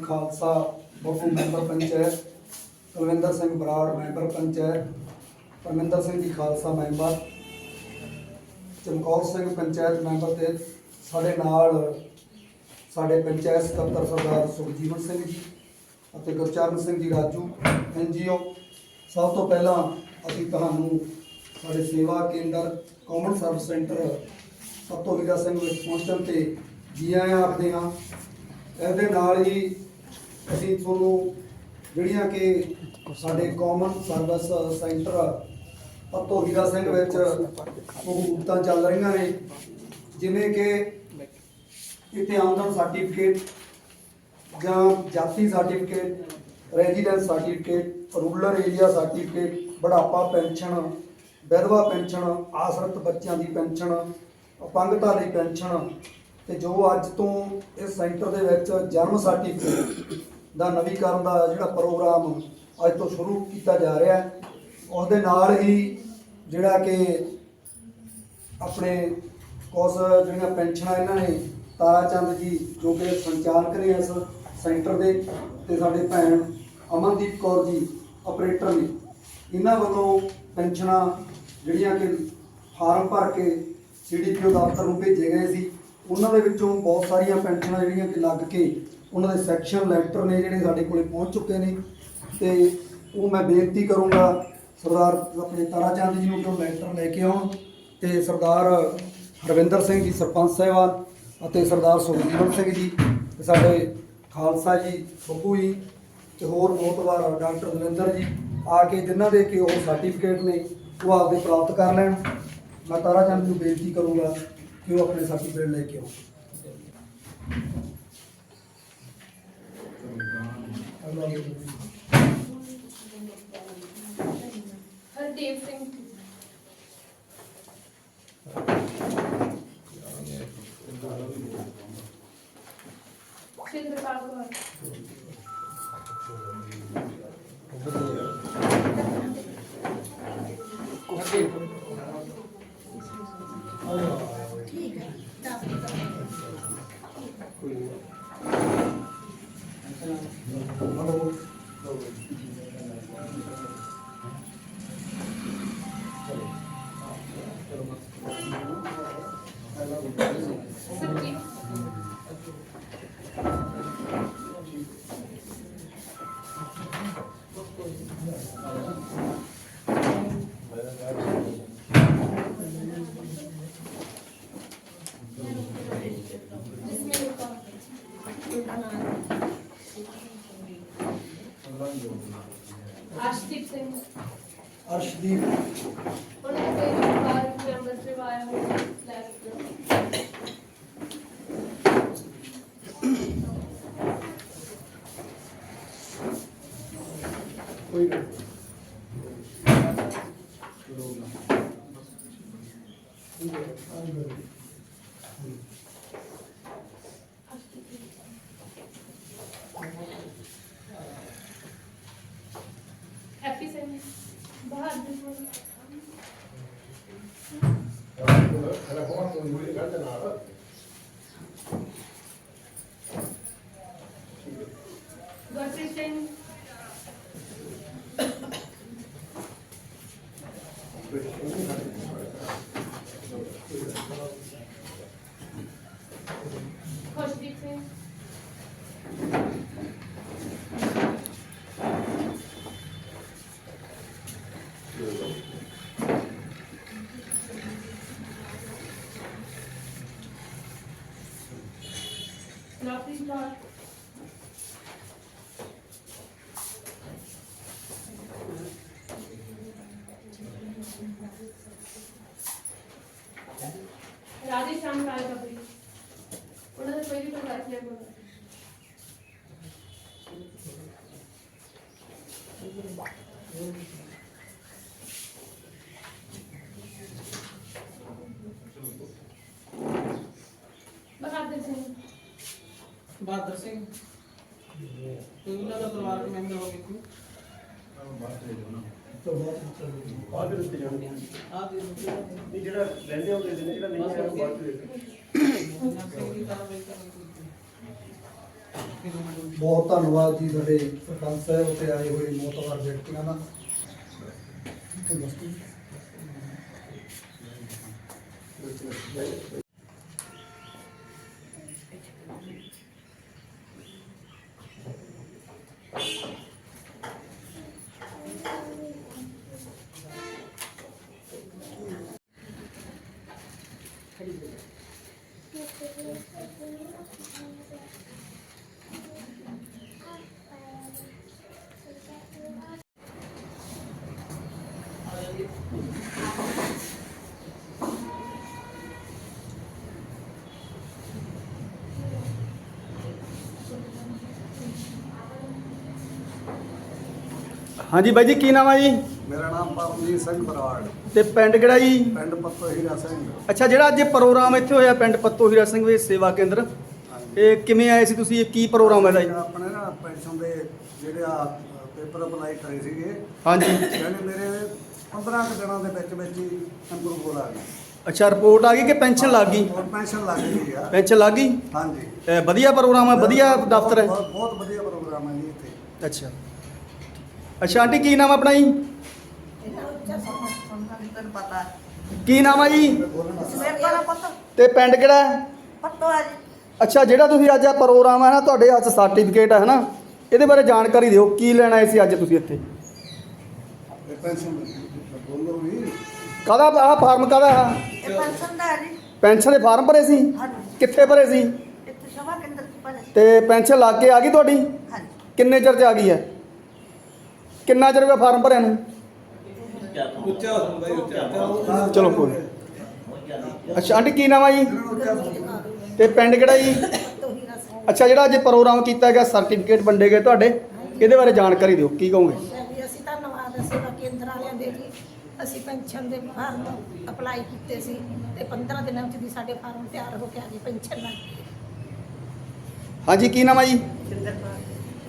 Khalsa Babbu member panchayat, Kulwinder Singh Brar member panchayat, Parminder Singh ji Khalsa member, Chamkaur Singh panchayat member ਤੇ ਸਾਡੇ ਨਾਲ ਸਾਡੇ ਪੰਚਾਇਤ ਸਕੱਤਰ ਸਰਦਾਰ ਸੁਖਜੀਵਨ ਸਿੰਘ ਜੀ ਅਤੇ ਗੁਰਚਰਨ ਸਿੰਘ ਜੀ ਰਾਜੂ ਐਨਜੀਓ ਸਭ ਤੋਂ ਪਹਿਲਾਂ ਅਸੀਂ ਤੁਹਾਨੂੰ ਸਾਡੇ ਸੇਵਾ ਕੇਂਦਰ common service centre Satto Veera Singh ਵਿੱਚ ਪਹੁੰਚਣ ਤੇ ਜੀ ਆਇਆਂ ਆਖਦੇ ਹਾਂ। ਇਹਦੇ ਨਾਲ ਹੀ ਅਸੀਂ ਤੁਹਾਨੂੰ ਜਿਹੜੀਆਂ ਕਿ ਸਾਡੇ common service centre Patto Hira Singh ਵਿੱਚ ਸਹੂਲਤਾਂ ਚੱਲ ਰਹੀਆਂ ਨੇ, ਜਿਵੇਂ ਕਿ ਇੱਥੇ ਆਮਦਨ ਸਰਟੀਫਿਕੇਟ ਜਾਂ ਜਾਤੀ certificate residence certificate rural area certificate ਬੁਢਾਪਾ ਪੈਨਸ਼ਨ, ਵਿਧਵਾ ਪੈਨਸ਼ਨ, ਆਸਰਤ ਬੱਚਿਆਂ ਦੀ ਪੈਨਸ਼ਨ, ਅਪੰਗਤਾ ਲਈ ਪੈਨਸ਼ਨ ਤੇ ਜੋ ਅੱਜ ਤੋਂ ਇਸ ਸੈਂਟਰ ਦੇ ਵਿੱਚ ਜਨਮ ਸਰਟੀਫਿਕੇਟ ਦਾ ਨਵੀਕਰਨ ਦਾ ਜਿਹੜਾ ਪ੍ਰੋਗਰਾਮ ਅੱਜ ਤੋਂ ਸ਼ੁਰੂ ਕੀਤਾ ਜਾ ਰਿਹਾ ਹੈ। ਉਸ ਦੇ ਨਾਲ ਹੀ ਜਿਹੜਾ ਕਿ ਆਪਣੇ ਕੁਝ ਜਿਹੜੀਆਂ ਪੈਨਸ਼ਨਾਂ ਇਹਨਾਂ ਨੇ, ਤਾਰਾ ਚੰਦ ਜੀ ਜੋ ਕਿ ਸੰਚਾਲਕ ਨੇ ਇਸ ਸੈਂਟਰ ਦੇ ਤੇ ਸਾਡੇ ਭੈਣ ਅਮਨਦੀਪ ਕੌਰ ਜੀ, ਆਪਰੇਟਰ ਨੇ, ਇਹਨਾਂ ਵੱਲੋਂ ਪੈਨਸ਼ਨਾਂ ਜਿਹੜੀਆਂ ਕਿ ਫਾਰਮ ਭਰ ਕੇ ਸੀਡੀਪੀਓ ਦਫ਼ਤਰ ਨੂੰ ਭੇਜੇ ਗਏ ਸੀ। ਉਹਨਾਂ ਦੇ ਵਿੱਚੋਂ ਬਹੁਤ ਸਾਰੀਆਂ ਪੈਨਸ਼ਨਾਂ ਜਿਹੜੀਆਂ ਕਿ ਲੱਗ ਕੇ ਉਹਨਾਂ ਦੇ ਸੈਕਸ਼ਨ ਲੈਟਰ ਨੇ ਜਿਹੜੇ ਸਾਡੇ ਕੋਲੇ ਪਹੁੰਚ ਚੁੱਕੇ ਨੇ। ਤੇ ਉਹ ਮੈਂ ਬੇਨਤੀ ਕਰੂੰਗਾ ਸਰਦਾਰ ਆਪਣੇ ਤਾਰਾ ਚੰਦ ਜੀ ਨੂੰ ਕਿ ਉਹ ਲੈਟਰ ਲੈ ਕੇ ਆਉਣ ਤੇ ਸਰਦਾਰ ਹਰਵਿੰਦਰ ਸਿੰਘ ਜੀ, ਸਰਪੰਚ ਸਾਹਿਬਾਨ ਅਤੇ ਸਰਦਾਰ ਸੁਖਜੀਵਨ ਸਿੰਘ ਜੀ ਤੇ ਸਾਡੇ ਖਾਲਸਾ ਜੀ, ਬੱਬੂ ਜੀ ਤੇ ਹੋਰ ਮੋਤਵਾਰ ਡਾਕਟਰ ਦਵਿੰਦਰ ਜੀ ਆ ਕੇ ਜਿਨ੍ਹਾਂ ਦੇ ਕਿ ਉਹ ਸਰਟੀਫਿਕੇਟ ਨੇ, ਉਹ ਆਪਦੇ ਪ੍ਰਾਪਤ ਕਰ ਲੈਣ। ਮੈਂ ਤਾਰਾ ਚੰਦ ਨੂੰ ਬੇਨਤੀ ਕਰੂੰਗਾ ਕਿ ਉਹ ਆਪਣੇ ਸਰਟੀਫਿਕੇਟ ਲੈ ਕੇ ਆਉਣ। Hardeep Singh Arşivlerimiz. Arşiv. Orada Happy Singh Bahadar Singh Gurpreet Singh Khushdeep Singh Lovepreet Kaur Radhe Shyam Rai ਕਬਰੀ ਉਹਨਾਂ ਦਾ ਕੋਈ ਵੀ ਪ੍ਰਕਾਰ ਨਹੀਂ ਬੋਲਦਾ ਬਹਾਦਰ ਸਿੰਘ। ਬਹਾਦਰ ਸਿੰਘ। ਤੂੰ ਉਹਨਾਂ ਦਾ ਪਰਿਵਾਰਕ ਮੈਂਬਰ ਹੋ ਗਿਆ? ਤੋਂ ਬਾਅਦ ਬਾਅਦ ਵਿੱਚ ਜਾਣਗੇ ਆ ਦੇ ਨਹੀਂ ਜਿਹੜਾ ਰਹਿੰਦੇ ਹੋ ਦਿੰਦੇ ਨੇ ਜਿਹੜਾ ਨਹੀਂ ਹੈ ਉਹ ਬਾਅਦ ਵਿੱਚ ਸਿੰਘ ਦੀ ਕਾਰਵਾਈ ਕਰਾਂਗੇ ਬਹੁਤ ਧੰਨਵਾਦ ਜੀ ਸਾਡੇ ਸਰਪੰਚ ਸਾਹਿਬ ਤੇ ਆਏ ਹੋਏ ਮੋਤਵਾਰ ਵਿਅਕਤੀਆਂ ਦਾ। ਹਾਂਜੀ ਬਾਈ ਜੀ ਕੀ ਨਾਮ ਆ ਜੀ? ਮੇਰਾ ਨਾਮ ਪਰਮਜੀਤ ਸਿੰਘ ਬਰਾੜ। ਤੇ ਪਿੰਡ ਕਿਹੜਾ ਜੀ? ਪਿੰਡ ਪੱਤੋ ਹੀਰਾ ਸਿੰਘ। ਅੱਛਾ ਜਿਹੜਾ ਅੱਜ ਇਹ ਪ੍ਰੋਗਰਾਮ ਇੱਥੇ ਹੋਇਆ ਪਿੰਡ ਪੱਤੋ ਹੀਰਾ ਸਿੰਘ ਵਿੱਚ ਸੇਵਾ ਕੇਂਦਰ ਇਹ ਕਿਵੇਂ ਆਏ ਸੀ ਤੁਸੀਂ? ਇਹ ਕੀ ਪ੍ਰੋਗਰਾਮ ਹੈ ਦਾ ਜੀ? ਆਪਣੇ ਨਾ ਪੈਨਸ਼ਨ ਦੇ ਜਿਹੜੇ ਆ ਪੇਪਰ ਅਪਲਾਈ ਕਰੇ ਸੀਗੇ। ਹਾਂਜੀ। ਯਾਨੀ ਮੇਰੇ 15 ਕੁ ਦਿਨਾਂ ਦੇ ਵਿੱਚ ਵਿੱਚ ਹੀ ਇੰਪਰੂਵ ਹੋ ਲੱਗ ਅੱਛਾ ਰਿਪੋਰਟ ਆ ਗਈ ਕਿ ਪੈਨਸ਼ਨ ਲੱਗ ਗਈ? ਔਰ ਪੈਨਸ਼ਨ ਲੱਗ ਗਈ ਆ। ਪੈਨਸ਼ਨ ਲੱਗ ਗਈ? ਹਾਂਜੀ। ਇਹ ਵਧੀਆ ਪ੍ਰੋਗਰਾਮ ਹੈ ਵਧੀਆ ਦਫ਼ਤਰ ਹੈ? ਬਹੁਤ ਬਹੁਤ ਵਧੀਆ ਪ੍ਰੋਗਰਾਮ ਹੈ ਜੀ ਇੱਥੇ। ਅੱਛਾ। ਅੱਛਾ ਆਂਟੀ ਕੀ ਨਾਮ ਆਪਣਾ ਜੀ? ਕੀ ਨਾਮ ਆ ਜੀ? ਤੇ ਪਿੰਡ ਕਿਹੜਾ ਹੈ? ਪੱਤੋ ਆ ਜੀ ਅੱਛਾ ਜਿਹੜਾ ਤੁਸੀਂ ਅੱਜ ਆ ਪ੍ਰੋਗਰਾਮ ਹੈ ਨਾ ਤੁਹਾਡੇ ਅੱਜ ਸਰਟੀਫਿਕੇਟ ਹੈ ਨਾ ਇਹਦੇ ਬਾਰੇ ਜਾਣਕਾਰੀ ਦਿਓ ਕੀ ਲੈਣ ਆਏ ਸੀ ਅੱਜ ਤੁਸੀਂ ਇੱਥੇ? ਕਾਹਦਾ ਆਹ ਫਾਰਮ ਕਾਹਦਾ ਆ? ਪੈਨਸ਼ਨ ਦਾ ਹੈ ਜੀ ਪੈਨਸ਼ਨ ਦੇ ਫਾਰਮ ਭਰੇ ਸੀ? ਕਿੱਥੇ ਭਰੇ ਸੀ। ਤੇ ਪੈਨਸ਼ਨ ਲੱਗ ਕੇ ਆ ਗਈ ਤੁਹਾਡੀ? ਕਿੰਨੇ ਚਿਰ ਚ ਆ ਗਈ ਹੈ? ਕਿੰਨਾ ਚਿਰ ਹੋ ਗਿਆ ਫਾਰਮ ਭਰਿਆ ਨੂੰ? ਚਲੋ ਕੋਈ। ਅੱਛਾ ਆਂਟੀ ਕੀ ਨਾਮ ਆ ਜੀ? ਤੇ ਪਿੰਡ ਕਿਹੜਾ ਜੀ? ਅੱਛਾ ਜਿਹੜਾ ਅੱਜ ਪ੍ਰੋਗਰਾਮ ਕੀਤਾ ਗਿਆ ਸਰਟੀਫਿਕੇਟ ਵੰਡੇ ਗਏ ਤੁਹਾਡੇ ਇਹਦੇ ਬਾਰੇ ਜਾਣਕਾਰੀ ਦਿਓ ਕੀ ਕਹੋਗੇ? ਅਸੀਂ ਧੰਨਵਾਦ ਹੈ ਸੇਵਾ ਕੇਂਦਰ ਵਾਲਿਆਂ ਦੇ ਜੀ ਅਸੀਂ ਪੈਨਸ਼ਨ ਦੇ ਫਾਰਮ ਅਪਲਾਈ ਕੀਤੇ ਸੀ ਤੇ 15 ਦਿਨਾਂ ਵਿੱਚ ਦੀ ਸਾਡੇ ਫਾਰਮ ਤਿਆਰ ਹੋ ਕੇ ਆ ਗਏ ਪੈਨਸ਼ਨ ਨਾਲ। ਹਾਂਜੀ ਕੀ ਨਾਮ ਆ ਜੀ? ਸਿੰਦਰ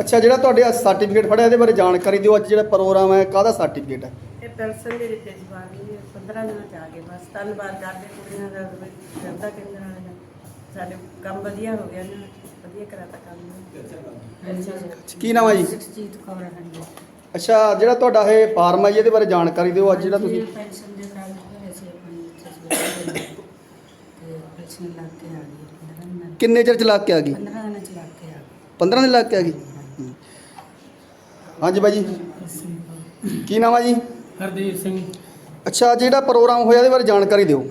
ਅੱਛਾ ਜਿਹੜਾ ਤੁਹਾਡੇ ਅੱਜ ਸਰਟੀਫਿਕੇਟ ਫੜਿਆ ਇਹਦੇ ਬਾਰੇ ਜਾਣਕਾਰੀ ਦਿਓ। ਅੱਜ ਜਿਹੜਾ ਪ੍ਰੋਗਰਾਮ ਹੈ ਕਾਹਦਾ ਸਰਟੀਫਿਕੇਟ ਹੈ? ਇਹ ਪੈਨਸ਼ਨ ਦੇ ਦਿੱਤੇ ਬਾਗੀ 15 ਦਿਨਾਂ ਚ ਆ ਗਏ ਬਸ। ਧੰਨਵਾਦ ਕਰਦੇ ਕੁੜੀਆਂ ਦਾ ਜਨਤਾ ਕੇਂਦਰ ਵਾਲਿਆਂ ਦਾ। ਸਾਡੇ ਕੰਮ ਵਧੀਆ ਹੋ ਗਿਆ ਨਾ ਵਧੀਆ ਕਰਾਤਾ ਕੰਮ। ਕੀ ਨਾਮ ਆ ਜੀ? ਸੁਖਜੀਤ ਕੌਰ ਹਾਂਜੀ ਅੱਛਾ ਜਿਹੜਾ ਤੁਹਾਡਾ ਇਹ ਫਾਰਮ ਹੈ ਜੀ ਇਹਦੇ ਬਾਰੇ ਜਾਣਕਾਰੀ ਦਿਓ। ਅੱਜ ਜਿਹੜਾ ਤੁਸੀਂ ਪੈਨਸ਼ਨ ਦੇ ਕਾਗਜ਼ ਭਰੇ ਸੀ ਆਪਣੀ ਤੇ ਪੈਨਸ਼ਨ ਲੱਗ ਕੇ ਆ ਗਈ 15 ਦਿਨਾਂ ਕਿੰਨੇ ਚਿਰ ਚ ਲੱਗ ਕੇ ਆ ਗਈ? 15 ਦਿਨਾਂ ਚ ਲੱਗ ਕੇ ਆ 15 ਦਿਨ ਲੱਗ ਕੇ ਆ ਗਈ? ਹੂੰ। ਹਾਂਜੀ ਬਾਈ ਜੀ। ਕੀ ਨਾਮ ਆ ਜੀ? ਹਰਦੀਪ ਸਿੰਘ। ਅੱਛਾ ਜਿਹੜਾ ਪ੍ਰੋਗਰਾਮ ਹੋਇਆ ਇਹਦੇ ਬਾਰੇ ਜਾਣਕਾਰੀ ਦਿਓ।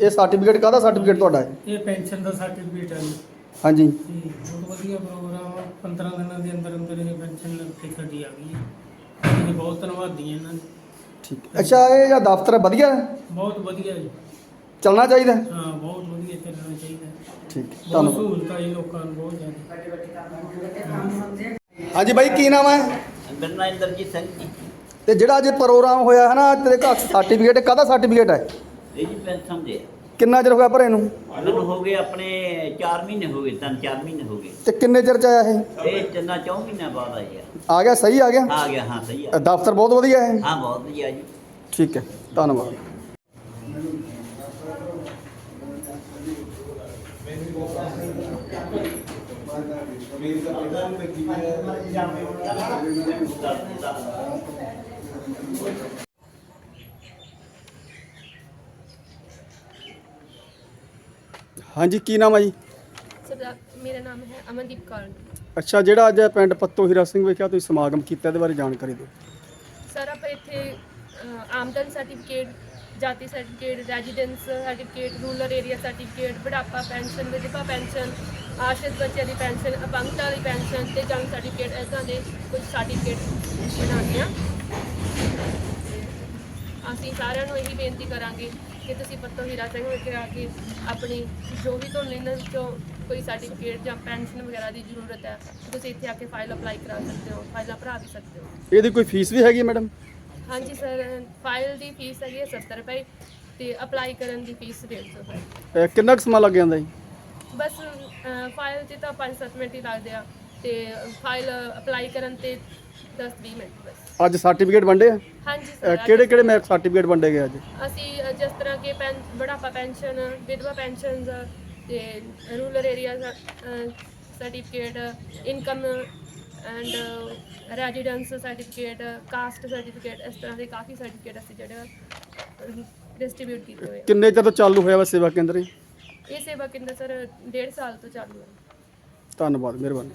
ਇਹ ਸਰਟੀਫਿਕੇਟ ਕਾਹਦਾ ਸਰਟੀਫਿਕੇਟ ਤੁਹਾਡਾ ਹੈ? ਇਹ ਪੈਨਸ਼ਨ ਦਾ ਸਰਟੀਫਿਕੇਟ ਹੈ ਜੀ। ਹਾਂਜੀ। ਤੇ ਬਹੁਤ ਵਧੀਆ ਪ੍ਰੋਗਰਾਮ ਆ 15 ਦਿਨਾਂ ਦੇ ਅੰਦਰ ਅੰਦਰ ਇਹ ਪੈਨਸ਼ਨ ਲੱਗ ਸਾਡੀ ਆ ਗਈ ਹੈ। ਅਸੀਂ ਬਹੁਤ ਧੰਨਵਾਦੀ ਹਾਂ ਇਹਨਾਂ ਦੇ। ਠੀਕ। ਹੈ। ਅੱਛਾ ਇਹ ਜਿਹੜਾ ਦਫ਼ਤਰ ਹੈ ਵਧੀਆ ਹੈ? ਬਹੁਤ ਵਧੀਆ ਜੀ। ਚੱਲਣਾ ਚਾਹੀਦਾ ਹੈ? ਹਾਂ ਬਹੁਤ ਵਧੀਆ ਚੱਲਣਾ ਚਾਹੀਦਾ ਹੈ। ਠੀਕ ਹੈ, ਬਹੁਤ ਧੰਨਵਾਦ। ਸਹੂਲਤਾਂ ਜੀ ਲੋਕਾਂ ਨੂੰ ਬਹੁਤ ਜ਼ਿਆਦਾ। ਹਾਂਜੀ ਬਾਈ ਕੀ ਨਾਮ ਹੈ? ਮੇਰਾ ਨਾਮ ਇੰਦਰਜੀਤ ਸਿੰਘ ਜੀ। ਤੇ ਜਿਹੜਾ ਅੱਜ ਪ੍ਰੋਗਰਾਮ ਹੋਇਆ ਹੈ ਨਾ ਤੇਰੇ ਘਰ ਸਰਟੀਫਿਕੇਟ ਕਾਹਦਾ ਸਰਟੀਫਿਕੇਟ ਹੈ? ਇਹ ਜੀ ਪੈਨਸ਼ਨ ਦੇ ਕਿੰਨਾ ਚਿਰ ਹੋ ਗਿਆ ਭਰੇ ਨੂੰ? ਮੈਨੂੰ ਹੋ ਗਏ ਆਪਣੇ 4 ਮਹੀਨੇ ਹੋ ਗਏ ਤਿੰਨ 4 ਮਹੀਨੇ ਹੋ ਗਏ। ਤੇ ਕਿੰਨੇ ਚਿਰ ਚ ਆਇਆ ਇਹ? ਇਹ ਤਿੰਨਾਂ ਚੌਂ ਮਹੀਨਿਆਂ ਬਾਅਦ ਆਈ ਆ। ਆ ਗਿਆ ਸਹੀ ਆ ਗਿਆ? ਆ ਗਿਆ ਹਾਂ ਸਹੀ ਆ। ਦਫ਼ਤਰ ਬਹੁਤ ਵਧੀਆ ਹੈ? ਹਾਂ ਬਹੁਤ ਵਧੀਆ ਜੀ। ਠੀਕ ਹੈ ਧੰਨਵਾਦ। ਹਾਂਜੀ ਕੀ ਨਾਮ ਹੈ ਜੀ? ਸਰਦਾਰ ਮੇਰਾ ਨਾਮ ਹੈ ਅਮਨਦੀਪ ਕੌਰ। ਅੱਛਾ ਜਿਹੜਾ ਅੱਜ ਪਿੰਡ ਪੱਤੋ ਹੀਰਾ ਸਿੰਘ ਵਿਖੇ ਤੁਸੀਂ ਸਮਾਗਮ ਕੀਤਾ ਇਹਦੇ ਬਾਰੇ ਜਾਣਕਾਰੀ ਦਿਓ। ਸਰ ਆਪਾਂ ਇੱਥੇ ਅ, ਆਮਦਨ ਸਰਟੀਫਿਕੇਟ ਜਾਤੀ certificate residence certificate rural area certificate ਬੁਢਾਪਾ ਪੈਨਸ਼ਨ ਵਿਧਵਾ ਪੈਨਸ਼ਨ ਆਸ਼ਰਿਤ ਬੱਚਿਆਂ ਦੀ ਪੈਨਸ਼ਨ ਅਪੰਗਤਾ ਦੀ ਪੈਨਸ਼ਨ ਤੇ ਜਨਮ ਸਰਟੀਫਿਕੇਟ ਇਦਾਂ ਦੇ ਕੁਝ ਸਰਟੀਫਿਕੇਟ ਬਣਾਉਂਦੇ ਹਾਂ ਅਸੀਂ ਸਾਰਿਆਂ ਨੂੰ ਇਹੀ ਬੇਨਤੀ ਕਰਾਂਗੇ ਕਿ ਤੁਸੀਂ ਪੱਤੋ ਹੀਰਾ ਸਿੰਘ ਵਿਖੇ ਆ ਕੇ ਆਪਣੀ ਜੋ ਵੀ ਤੁਹਾਨੂੰ ਇਹਨਾਂ ਵਿੱਚੋਂ ਕੋਈ ਸਰਟੀਫਿਕੇਟ ਜਾਂ ਪੈਨਸ਼ਨ ਵਗੈਰਾ ਦੀ ਜ਼ਰੂਰਤ ਹੈ ਤੁਸੀਂ ਇੱਥੇ ਆ ਕੇ ਫਾਈਲ ਅਪਲਾਈ ਕਰਾ ਸਕਦੇ ਹੋ ਫਾਈਲਾਂ ਭਰਾ ਵੀ ਸਕਦੇ ਹੋ ਇਹਦੀ ਕੋਈ ਫੀਸ ਵੀ ਹੈਗੀ ਮੈਡਮ ਹਾਂਜੀ ਸਰ ਫਾਈਲ ਦੀ ਫੀਸ ਹੈਗੀ ਹੈ 70 ਰੁਪਏ ਤੇ ਅਪਲਾਈ ਕਰਨ ਦੀ ਫੀਸ 150 ਰੁਪਏ। ਇਹ ਕਿੰਨਾ ਕੁ ਸਮਾਂ ਲੱਗ ਜਾਂਦਾ ਜੀ? ਬਸ ਫਾਈਲ 'ਚ ਤਾਂ 5-7 ਮਿੰਟ ਹੀ ਲੱਗਦੇ ਆ ਤੇ ਫਾਈਲ ਅਪਲਾਈ ਕਰਨ ਤੇ 10-20 ਮਿੰਟ ਬਸ। ਅੱਜ ਸਰਟੀਫਿਕੇਟ ਵੰਡੇ ਆ? ਹਾਂਜੀ ਸਰ ਕਿਹੜੇ ਕਿਹੜੇ ਮੈਂ ਸਰਟੀਫਿਕੇਟ ਵੰਡੇ ਗਏ ਅੱਜ? ਅਸੀਂ ਅ, ਜਿਸ ਤਰ੍ਹਾਂ ਕਿ ਪੈਨ ਬੁਢਾਪਾ ਪੈਨਸ਼ਨ ਵਿਧਵਾ ਪੈਨਸ਼ਨ ਤੇ rural area certificate income and residence certificate caste certificate ਇਸ ਤਰ੍ਹਾਂ ਦੇ ਕਾਫੀ ਸਰਟੀਫਿਕੇਟ ਅਸੀਂ ਜਿਹੜੇ ਡਿਸਟ੍ਰੀਬਿਊਟ ਕੀਤੇ ਹੋਏ ਆ। ਕਿੰਨੇ ਚਿਰ ਤੋਂ ਚਾਲੂ ਹੋਇਆ ਵਾ ਸੇਵਾ ਕੇਂਦਰ ਜੀ ਇਹ ਸੇਵਾ ਕੇਂਦਰ ਸਰ ਡੇਢ ਸਾਲ ਤੋਂ ਚਾਲੂ ਹੈ। ਧੰਨਵਾਦ ਮਿਹਰਬਾਨੀ।